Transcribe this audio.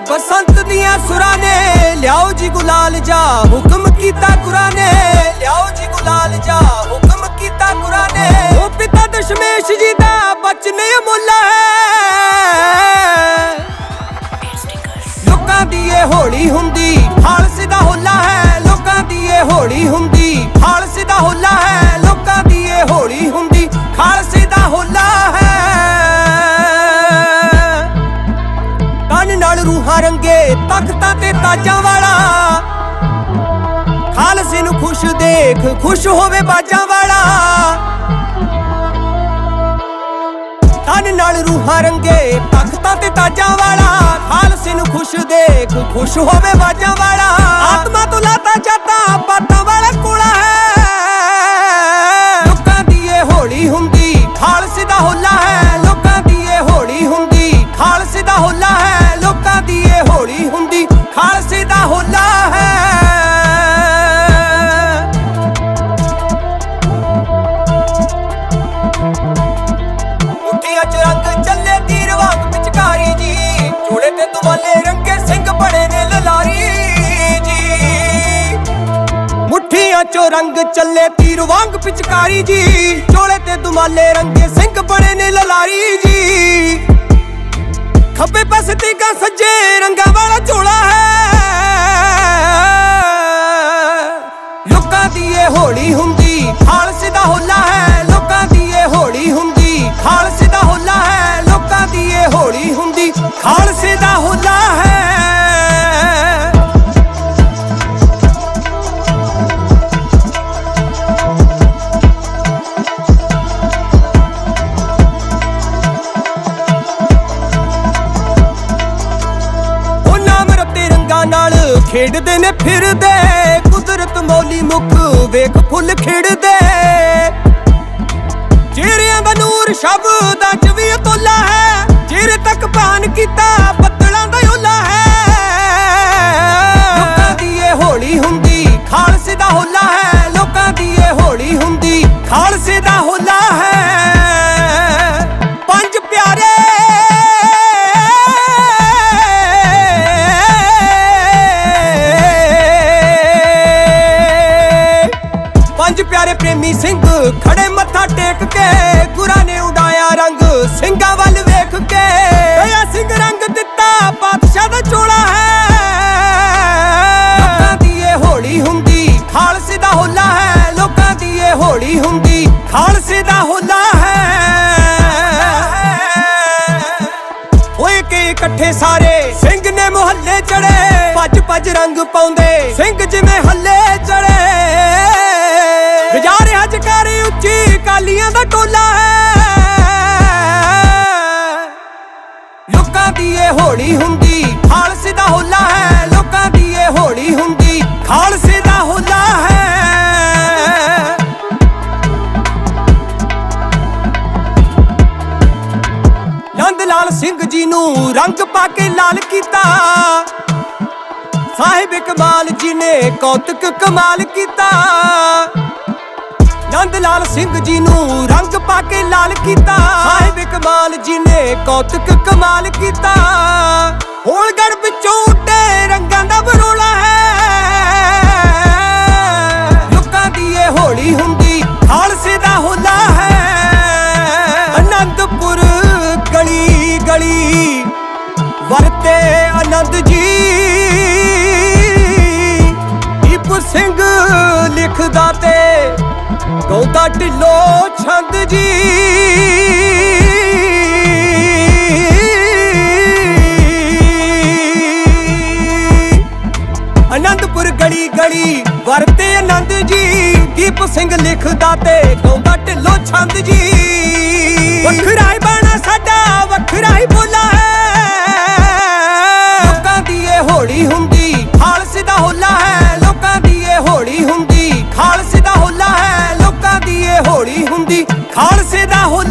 ਬਸੰਤ ਦੀਆਂ ਸੁਰਾਂ ਨੇ, ਲਿਆਓ ਜੀ ਗੁਲਾਲ ਜਾ, ਹੁਕਮ ਕੀਤਾ ਗੁਰਾਂ ਨੇ, ਲਿਆਓ ਜੀ ਗੁਲਾਲ ਜਾ, ਹੁਕਮ ਕੀਤਾ ਗੁਰਾਂ ਨੇ। ਉਹ ਪਿਤਾ ਦਸ਼ਮੇਸ਼ ਜੀ ਰੂਹਾਂ ਰੰਗੇ ਤਖਤਾਂ ਤੇ ਤਾਜਾਂ ਵਾਲਾ। ਖਾਲਸੇ ਨੂੰ ਖੁਸ਼ ਦੇਖ, ਖੁਸ਼ ਹੋਵੇ ਬਾਜਾਂ ਵਾਲਾ। ਤਨ ਨਾਲ ਰੂਹਾਂ ਰੰਗੇ ਤਖਤਾਂ ਤੇ ਤਾਜਾਂ ਵਾਲਾ। ਖਾਲਸੇ ਨੂੰ ਖੁਸ਼ ਦੇਖ, ਖੁਸ਼ ਹੋਵੇ ਬਾਜਾਂ ਵਾਲਾ। ਮੁੱਠੀਆਂ ਰੰਗ ਚੱਲੇ ਤੀਰ ਵਾਂਗ ਪਿਚਕਾਰੀ ਜੀ। ਚੋਲੇ ਤੇ ਦੁਮਾਲੇ ਰੰਗੇ ਸਿੰਘ ਬਣੇ ਨੇ ਲਲਾਰੀ ਜੀ। ਖੱਬੇ ਪਾਸੇ ਤੇ ਕਾ ਸੱਜੇ ਰੰਗਾਂ ਵਾਲਾ ਝੋਲਾ ਹੈ। ਲੋਕਾਂ ਦੀ ਇਹ ਹੋਲੀ ਹੁੰਦੀ, ਖਾਲਸੇ ਦਾ ਹੋਲਾ ਰੱਤੇ ਨਾਲ ਖੇਡਦੇ ਨੇ ਫਿਰਦੇ। ਕੁਦਰਤ ਮੌਲੀ ਮੁਖ ਵੇਖ ਫੁੱਲ ਖਿੜਦੇ। ਚਿਹਰਿਆਂ ਦਾ ਨੂਰ ਸ਼ਬਦਾਂ ਚ ਵੀ ਤੋਲਾ ਹੈ। ਚਿਹਰੇ ਤੱਕ ਭਾਨ ਕੀਤਾ ਬੱਦਲਾਂ ਦਾ ਓਲਾ ਹੈ। ਲੋਕਾਂ ਦੀ ਇਹ ਹੋਲੀ ਹੁੰਦੀ ਪੰਜ ਪ੍ਰੇਮੀ ਸਿੰਘ ਖੜੇ ਮੱਥਾ ਟੇਕ ਕੇ, ਗੁਰਾਂ ਨੇ ਉਡਾਇਆ ਰੰਗ, ਸਿੰਘਾਂ ਵੱਲ ਵੇਖ ਕੇ। ਦਇਆ ਸਿੰਘ ਰੰਗ ਦਿੱਤਾ ਬਾਦਸ਼ਾਹ ਦਾ ਚੋਲਾ ਹੈ। ਲੋਕਾਂ ਦੀ ਇਹ ਹੋਲੀ ਹੁੰਦੀ, ਖਾਲਸੇ ਦਾ ਹੋਲਾ ਹੈ। ਲੋਕਾਂ ਦੀ ਇਹ ਹੋਲੀ ਹੁੰਦੀ, ਖਾਲਸੇ ਦਾ ਹੋਲਾ ਹੈ। ਹੋਏ ਕੇ ਇਕੱਠੇ ਸਾਰੇ ਸਿੰਘ ਨੇ ਮੁਹੱਲੇ ਚੜੇ ਭੱਜ ਭੱਜ ਰੰਗ ਪਾਉਂਦੇ। ਸਿੰਘ ਜਿਵੇਂ ਉੱਚੀ ਦਾ ਟੋਲਾ ਹੈ। ਲੋਕਾਂ ਦੀ ਇਹ ਹੋਲੀ ਹੁੰਦੀ, ਖਾਲਸੇ ਦਾ ਹੋਲਾ ਹੈ। ਲੋਕਾਂ ਦੀ ਇਹ ਹੋਲੀ ਹੁੰਦੀ, ਖਾਲਸੇ ਦਾ ਹੋਲਾ ਹੈ। ਨੰਦ ਲਾਲ ਸਿੰਘ ਜੀ ਨੂੰ ਰੰਗ ਪਾ ਕੇ ਲਾਲ ਕੀਤਾ। ਸਾਹਿਬ ਇਕਬਾਲ ਜੀ ਨੇ ਕੌਤਕ ਕਮਾਲ ਕੀਤਾ। ਨੰਦ ਲਾਲ ਸਿੰਘ ਜੀ ਨੂੰ ਰੰਗ ਪਾ ਕੇ ਲਾਲ ਕੀਤਾ। ਸਾਹਿਬ ਇਕਬਾਲ ਜੀ ਨੇ ਕੌਤਕ ਕਮਾਲ ਕੀਤਾ। ਹੋਲਗੜ ਵਿੱਚੋਂ ਉੱਡੇ ਰੰਗਾਂ ਦਾ ਬਰੋਲਾ ਹੈ। ਲੋਕਾਂ ਦੀ ਇਹ ਹੋਲੀ ਹੁੰਦੀ ਖਾਲਸੇ ਦਾ ਹੋਲਾ ਹੈ। ਅਨੰਦਪੁਰ ਗਲੀ ਗਲੀ ਵਰਤੇ ਆਨੰਦ ਜੀ। ਦੀਪ ਸਿੰਘ ਲਿਖਦਾ ਤੇ ਗਾਉਂਦਾ ਢਿੱਲੋ ਛੰਦ ਜੀ। ਅਨੰਦਪੁਰ ਗਲੀ ਗਲੀ ਵਰਤੇ ਆਨੰਦ ਜੀ। ਦੀਪ ਸਿੰਘ ਲਿਖਦਾ ਤੇ ਗਾਉਂਦਾ ਢਿੱਲੋ ਛੰਦ ਜੀ। ਵੱਖਰਾ ਹੀ ਬਾਣਾ ਸਾਡਾ ਦੀ ਖਾਲਸੇ ਦਾ ਹੋ